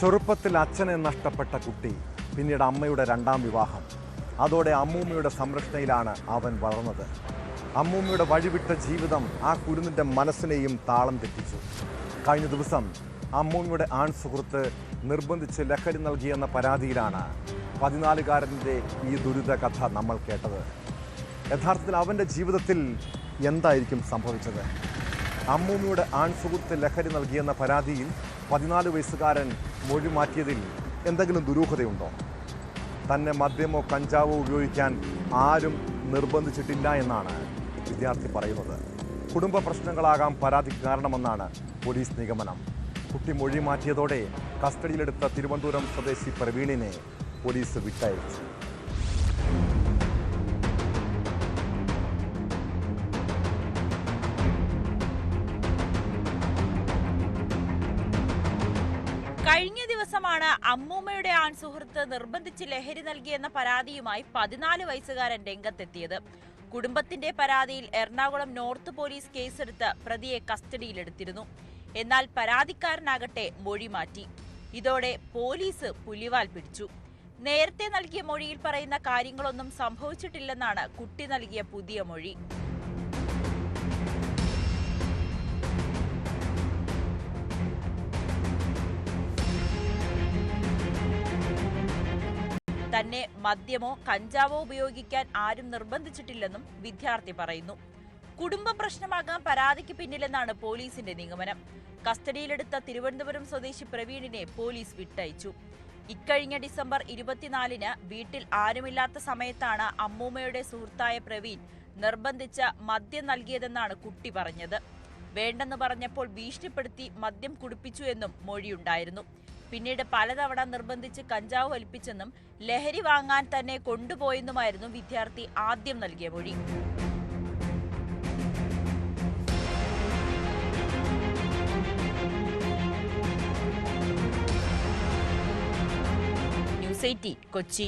ചെറുപ്പത്തിൽ അച്ഛനെ നഷ്ടപ്പെട്ട കുട്ടി പിന്നീട് അമ്മയുടെ രണ്ടാം വിവാഹം. അതോടെ അമ്മൂമ്മയുടെ സംരക്ഷണയിലാണ് അവൻ വളർന്നത്. അമ്മൂമ്മയുടെ വഴിവിട്ട ജീവിതം ആ കുരുന്നിന്റെ മനസ്സിനെയും താളം തെറ്റിച്ചു. കഴിഞ്ഞ ദിവസം അമ്മൂമ്മയുടെ ആൺ സുഹൃത്ത് നിർബന്ധിച്ച് ലഹരി നൽകിയെന്ന പരാതിയിലാണ് പതിനാലുകാരന്റെ ഈ ദുരിത കഥ നമ്മൾ കേട്ടത്. യഥാർത്ഥത്തിൽ അവന്റെ ജീവിതത്തിൽ എന്തായിരിക്കും സംഭവിച്ചത്? അമ്മൂമ്മയുടെ ആൺ സുഹൃത്ത് ലഹരി നൽകിയെന്ന പരാതിയിൽ പതിനാല് വയസ്സുകാരൻ മൊഴി മാറ്റിയതിൽ എന്തെങ്കിലും ദുരൂഹതയുണ്ടോ? തന്നെ മദ്യമോ കഞ്ചാവോ ഉപയോഗിക്കാൻ ആരും നിർബന്ധിച്ചിട്ടില്ല എന്നാണ് വിദ്യാർത്ഥി പറയുന്നത്. കുടുംബ പ്രശ്നങ്ങളാകാം പരാതിക്ക് കാരണമെന്നാണ് പോലീസ് നിഗമനം. കുട്ടി മൊഴി മാറ്റിയതോടെ കസ്റ്റഡിയിലെടുത്ത തിരുവനന്തപുരം സ്വദേശി പ്രവീണിനെ പോലീസ് വിട്ടയച്ചു. കഴിഞ്ഞ ദിവസമാണ് അമ്മൂമ്മയുടെ ആൺ സുഹൃത്ത് നിർബന്ധിച്ച് ലഹരി നൽകിയെന്ന പരാതിയുമായി പതിനാല് വയസ്സുകാരൻ രംഗത്തെത്തിയത്. കുടുംബത്തിന്റെ പരാതിയിൽ എറണാകുളം നോർത്ത് പോലീസ് കേസെടുത്ത് പ്രതിയെ കസ്റ്റഡിയിലെടുത്തിരുന്നു. എന്നാൽ പരാതിക്കാരനാകട്ടെ മൊഴി മാറ്റി. ഇതോടെ പോലീസ് പുലിവാൽ പിടിച്ചു. നേരത്തെ നൽകിയ മൊഴിയിൽ പറയുന്ന കാര്യങ്ങളൊന്നും സംഭവിച്ചിട്ടില്ലെന്നാണ് കുട്ടി നൽകിയ പുതിയ മൊഴി. തന്നെ മദ്യമോ കഞ്ചാവോ ഉപയോഗിക്കാൻ ആരും നിർബന്ധിച്ചിട്ടില്ലെന്നും വിദ്യാർത്ഥി പറയുന്നു. കുടുംബ പ്രശ്നമാകാൻ പരാതിക്ക് പിന്നിലെന്നാണ് പോലീസിന്റെ നിഗമനം. കസ്റ്റഡിയിലെടുത്ത തിരുവനന്തപുരം സ്വദേശി പ്രവീണിനെ പോലീസ് വിട്ടയച്ചു. ഇക്കഴിഞ്ഞ ഡിസംബർ ഇരുപത്തിനാലിന് വീട്ടിൽ ആരുമില്ലാത്ത സമയത്താണ് അമ്മൂമ്മയുടെ സുഹൃത്തായ പ്രവീൺ നിർബന്ധിച്ച മദ്യം നൽകിയതെന്നാണ് കുട്ടി പറഞ്ഞത്. വേണ്ടെന്ന് പറഞ്ഞപ്പോൾ ഭീഷണിപ്പെടുത്തി മദ്യം കുടിപ്പിച്ചു എന്നും മൊഴിയുണ്ടായിരുന്നു. പിന്നീട് പലതവണ നിർബന്ധിച്ച് കഞ്ചാവ് വലിപ്പിച്ചെന്നും ലഹരി വാങ്ങാൻ തന്നെ കൊണ്ടുപോയെന്നുമായിരുന്നു വിദ്യാർത്ഥി ആദ്യം നൽകിയ മൊഴി. കൊച്ചി.